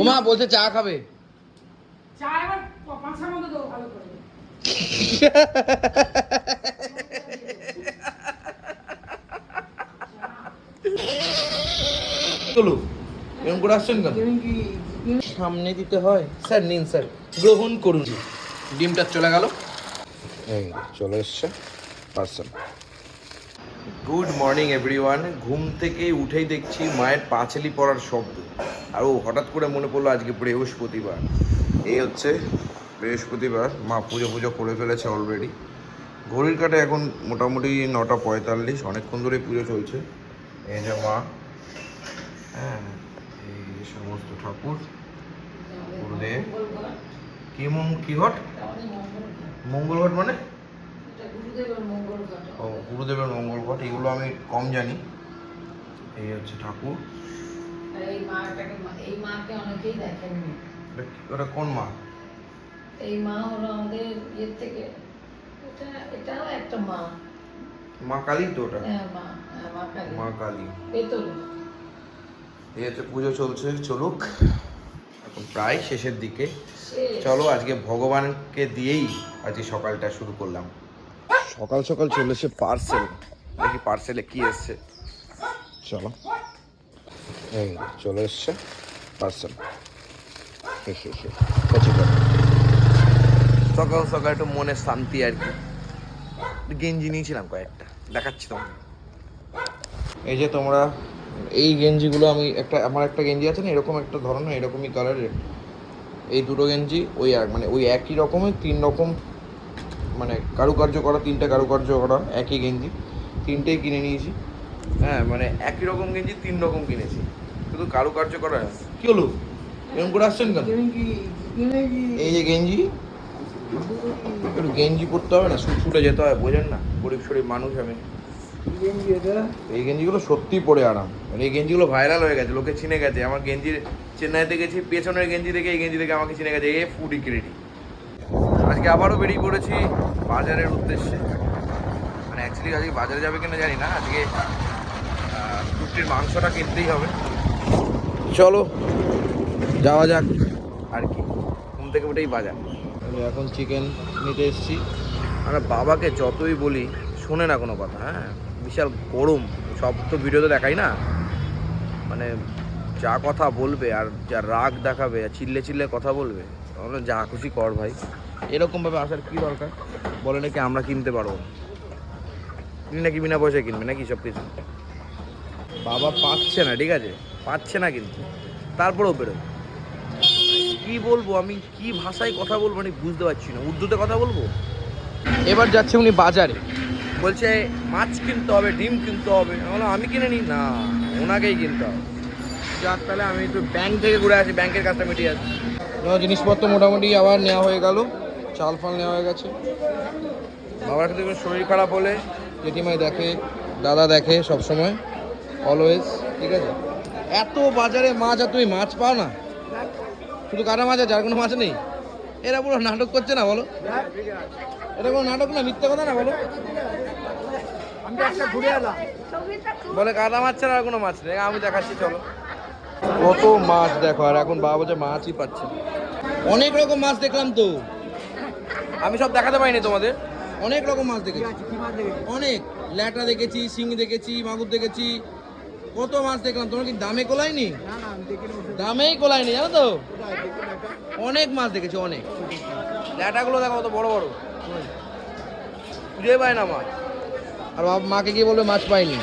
ওমা বলছে চা খাবে। চা এবার পাঁচটার মধ্যে দেবো ভালো করে চলো এরকম করে আসছেন কেন? সামনে দিতে হয়। স্যার নিন স্যার। গ্রহণ করুন। ডিমটা চলে গেল। এই চলে এসছে। পার্সেল গুড মর্নিং এভরিওয়ান ঘুম থেকে উঠেই দেখছি মায়ের পাঁচালি পড়ার শব্দ। আর ও হঠাৎ করে মনে পড়ল আজকে বৃহস্পতিবার। এই হচ্ছে বৃহস্পতিবার। মা পুজো পুজো করে ফেলেছে অলরেডি ঘড়ির কাটে এখন মোটামুটি নটা পঁয়তাল্লিশ। অনেকক্ষণ ধরেই পুজো চলছে। এই যে মা। হ্যাঁ এই সমস্ত ঠাকুর। গুরুদেব। কি মং কি ঘট? মঙ্গল ঘট মানে? ও গুরুদেবের মঙ্গল ঘট এগুলো আমি কম জানি। এই হচ্ছে ঠাকুর। এই মাটাকে এই মাকে অনেকেই দেখেননি। ওটা কোন মা? এই মা হলো আমাদের ইয়ের থেকে এটা এটাও একটা মা। মা কালী তো ওটা? হ্যাঁ মা হ্যাঁ মা কালী। মা কালী। পেতলে এই হচ্ছে পুজো চলছে চলুক। এখন প্রায় শেষের দিকে। চলো আজকে ভগবানকে দিয়েই আজকে সকালটা শুরু করলাম। সকাল সকাল চলে চলেছে পার্সেল দেখি পার্সেলে কি এসছে। চলো। এই চলে এসছে পার্সেল সকাল সকাল একটু মনে শান্তি আর কি। গেঞ্জি নিয়েছিলাম কয়েকটা। দেখাচ্ছি তোমাকে। এই যে তোমরা, এই গেঞ্জিগুলো আমি একটা, আমার একটা গেঞ্জি আছে না, এরকম একটা ধরনের, এরকমই কালারের এই দুটো গেঞ্জি, ওই এক মানে ওই একই রকমের, তিন রকম মানে কারুকার্য করা তিনটে কারুকার্য করা একই গেঞ্জি তিনটেই কিনে নিয়েছি। হ্যাঁ মানে একই রকম গেঞ্জি তিন রকম কিনেছি। শুধু কারুকার্য করা কি হলো? এরকম করে আসছেন কেন? এই যে গেঞ্জি একটু গেঞ্জি পরতে হবে না শুট শুটে যেতে হয় বোঝেন না গরিব শরীর মানুষ আমি। এই গেঞ্জিগুলো সত্যি পরে আরাম। মানে এই গেঞ্জিগুলো ভাইরাল হয়ে গেছে লোকে চিনে গেছে। আমার গেঞ্জির চেন্নাইতে গেছি পেছনের গেঞ্জি দেখে এই গেঞ্জি দেখে আমাকে চিনে গেছে এ ফুডি ক্রেডি আজকে আবারও বেরিয়ে পড়েছি বাজারের উদ্দেশ্যে। মানে অ্যাকচুয়ালি আজকে বাজারে যাবে কিনা জানি না আজকে কুর্তির মাংসটা কিনতেই হবে। চলো যাওয়া যাক আর কি। ঘুম থেকে উঠেই বাজার। আমি এখন চিকেন নিতে এসেছি। আমরা বাবাকে যতই বলি শোনে না কোনো কথা হ্যাঁ? বিশাল গরম সব তো ভিডিওতে দেখাই না। মানে যা কথা বলবে আর যা রাগ দেখাবে আর চিল্লে চিল্লে কথা বলবে যা খুশি কর ভাই। এরকমভাবে আসার কি দরকার? বলে নাকি আমরা কিনতে পারব। নাকি বিনা পয়সায় কিনবে নাকি সব কিছু বাবা পাচ্ছে না, ঠিক আছে? পাচ্ছে না কিন্তু। তারপরেও বেরোবে কি বলব আমি? কি ভাষায় কথা বলব আমি বুঝতে পারছি না। উর্দুতে কথা বলব? এবার যাচ্ছে উনি বাজারে। বলছে, মাছ কিনতে হবে, ডিম কিনতে হবে। বললাম, আমি কিনে নিই না, ওনাকেই কিনতে হবে। যাক, তাহলে আমি একটু ব্যাংক থেকে ঘুরে আসি। ব্যাংকের কাজটা মিটিয়ে আসি। জিনিসপত্র মোটামুটি আবার নেওয়া হয়ে গেল। চাল ফাল নেওয়া হয়ে গেছে। বাবার কোনো শরীর খারাপ হলে জেঠিমাই দেখে, দাদা দেখে সব সময় অলওয়েজ ঠিক আছে? এত বাজারে মাছ আর তুমি মাছ পাও না? শুধু কাটা মাছ আর কোনো মাছ নেই? এরা পুরো নাটক করছে না, বলো? এটা কোনো নাটক না, মিথ্যা কথা না, বলো? বলে কাদা মাছ ছাড়া আর কোনো মাছ নেই। আমি দেখাচ্ছি, চলো। কত মাছ দেখো, আর এখন বাবা বলছে মাছই পাচ্ছে। অনেক রকম মাছ দেখলাম তো। আমি সব দেখাতে পারিনি তোমাদের। অনেক রকম মাছ দেখেছি। অনেক। ল্যাটা দেখেছি শিং দেখেছি মাগুর দেখেছি। কত মাছ দেখলাম। তোমার কি দামে কোলায়নি? দামেই কোলায়নি জানো তো? অনেক মাছ দেখেছি অনেক। ল্যাটাগুলো দেখো কত বড় বড়। খুঁজে পায় না মাছ আর বাবা মাকে গিয়ে বলবে মাছ পাইনি।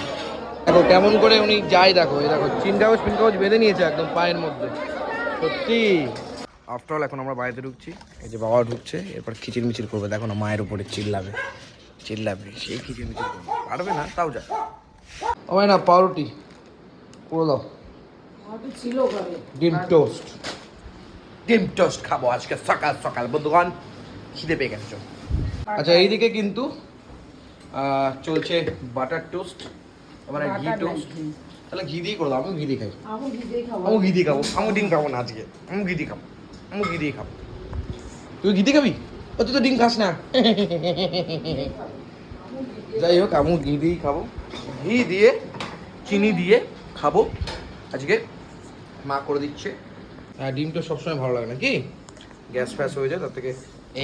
দেখো কেমন করে উনি যায় দেখো এই দেখো চিন কাগজ পিন কাগজ বেঁধে নিয়েছে একদম পায়ের মধ্যে। সত্যি। আফটার অল এখন আমরা বাড়িতে ঢুকছি। এই যে বাবা ঢুকছে এরপর খিচির মিচির করবে। দেখো না মায়ের উপরে চিল্লাবে। চিল্লাবে সেই খিচির মিচির করবে। পারবে না? তাও যা। ও ভাই না পাউরুটি। পুরো দাও। ডিম টোস্ট। ডিম টোস্ট খাব আজকে সকাল সকাল। বন্ধুগণ খিদে পেয়ে গেছে আচ্ছা এইদিকে কিন্তু চলছে বাটার টোস্ট মানে ঘি টোস্ট। তাহলে ঘি দিয়ে করে দাও আমি ঘি দিয়ে খাই। আমি নিজেই খাব। আমি ঘি দিয়ে খাব। আমি ডিম খাব না আজকে। আমি ঘি দিয়ে খাব। আমি ঘি দিয়ে খাব। তুই ঘি দিয়ে খাবি? ও তুই তো ডিম খাস না। যাই হোক আমি ঘি দিয়েই খাব। ঘি দিয়ে চিনি দিয়ে খাব। আজকে মা করে দিচ্ছে। হ্যাঁ ডিমটা সবসময় ভালো লাগে না কি? গ্যাস ফ্যাস হয়ে যায় তার থেকে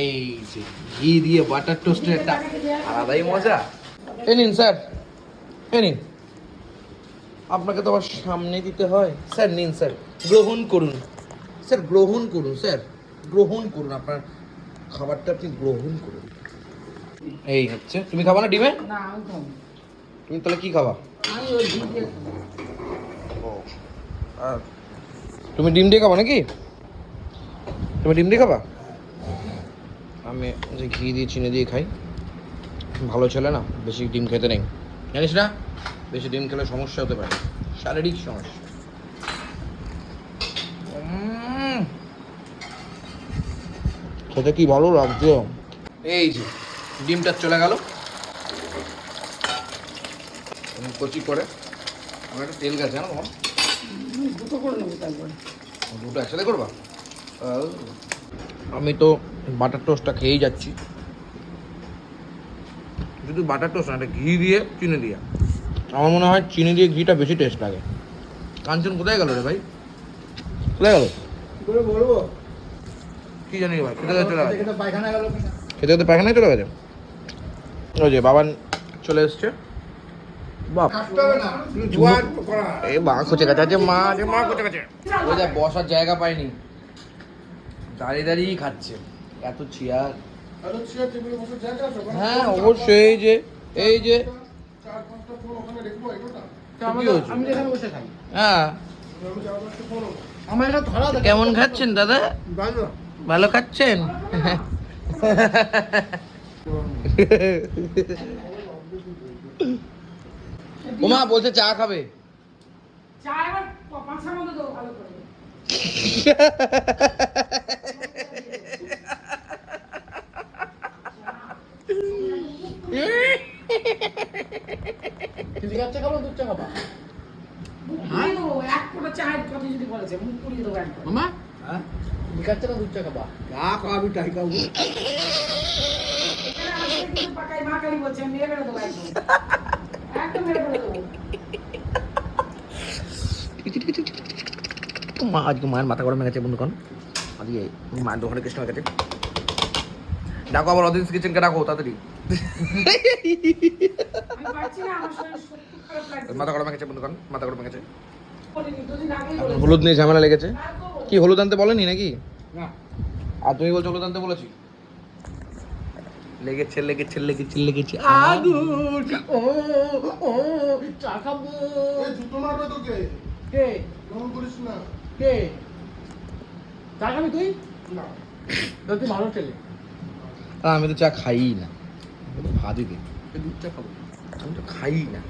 এই যে ঘি দিয়ে বাটার টোস্টের একটা আলাদাই মজা। এ নিন স্যার। এ নিন। আপনাকে তো আবার সামনে দিতে হয়। স্যার নিন স্যার। গ্রহণ করুন। স্যার গ্রহণ করুন স্যার। গ্রহণ করুন আপনার খাবারটা আপনি গ্রহণ করুন। এই হচ্ছে তুমি খাবা না ডিমে? না আমি কম তুমি তাহলে কি খাবা? আমি ওই ডিম দিয়ে ও আর তুমি ডিম দিয়ে খাবা নাকি? তুমি ডিম দিয়ে খাবা? আমি যে ঘি দিয়ে চিনি দিয়ে খাই। ভালো ছেলে না বেশি ডিম খেতে নেই। জানিস না বেশি ডিম খেলে সমস্যা হতে পারে। শারীরিক সমস্যা। খেতে কি ভালো লাগছে এই যে ডিমটা চলে গেল। কচি করে। আমার একটা তেল গেছে না তোমার? দুটো করে নেব তারপরে দুটো একসাথে করবা? আমি তো বাটার টোস্টটা খেয়েই যাচ্ছি। শুধু বাটার টোস্ট না এটা ঘি দিয়ে চিনি দিয়ে। আমার মনে হয় চিনি দিয়ে ঘিটা বেশি টেস্ট লাগে। কাঞ্চন কোথায় গেল রে ভাই? কোথায় গেল? বলব? কি জানি ভাই খেতে চলে গেছে? খেতে খেতে পায়খানায় চলে গেছে? ওই যে বাবান চলে এসছে। মা খুঁজে গেছে মা মা খুঁজে গেছে ওই বসার জায়গা পায়নি। দাঁড়িয়ে দাঁড়িয়েই খাচ্ছে। এত চেয়ার। হ্যাঁ অবশ্যই এই যে এই যে। হ্যাঁ। কেমন খাচ্ছেন দাদা? ভালো। ভালো খাচ্ছেন? ওমা বলছে চা খাবে। মামা চা না দুধ চা খাবা? যা খাবি তাই খাব। মা আজকে মায়ের মাথা গরম গেছে বন্ধুগণ। আজকে মায়ের দোকানে কৃষ্ণ গেছে। ডাকো আবার অদিন কিচেনকে ডাকো তাড়াতাড়ি। মাথা গরম গেছে বন্ধুগণ মাথা গরম গেছে। হলুদ নিয়ে ঝামেলা লেগেছে? কি হলুদ আনতে বলেনি নাকি? না। আর তুমি বলছো হলুদ আনতে বলেছি? লেগেছে লেগেছে লেগেছে লেগেছে। আগুন ও ও চা খাব। এই জুতো মারবে তোকে। কে? এমন করিস না। কে? চা খাবি তুই? না। তুই ভালো ছেলে। আমি তো চা খাই না। ভাতই দিই তুই দুধ চা খাব। আমি তো খাই না।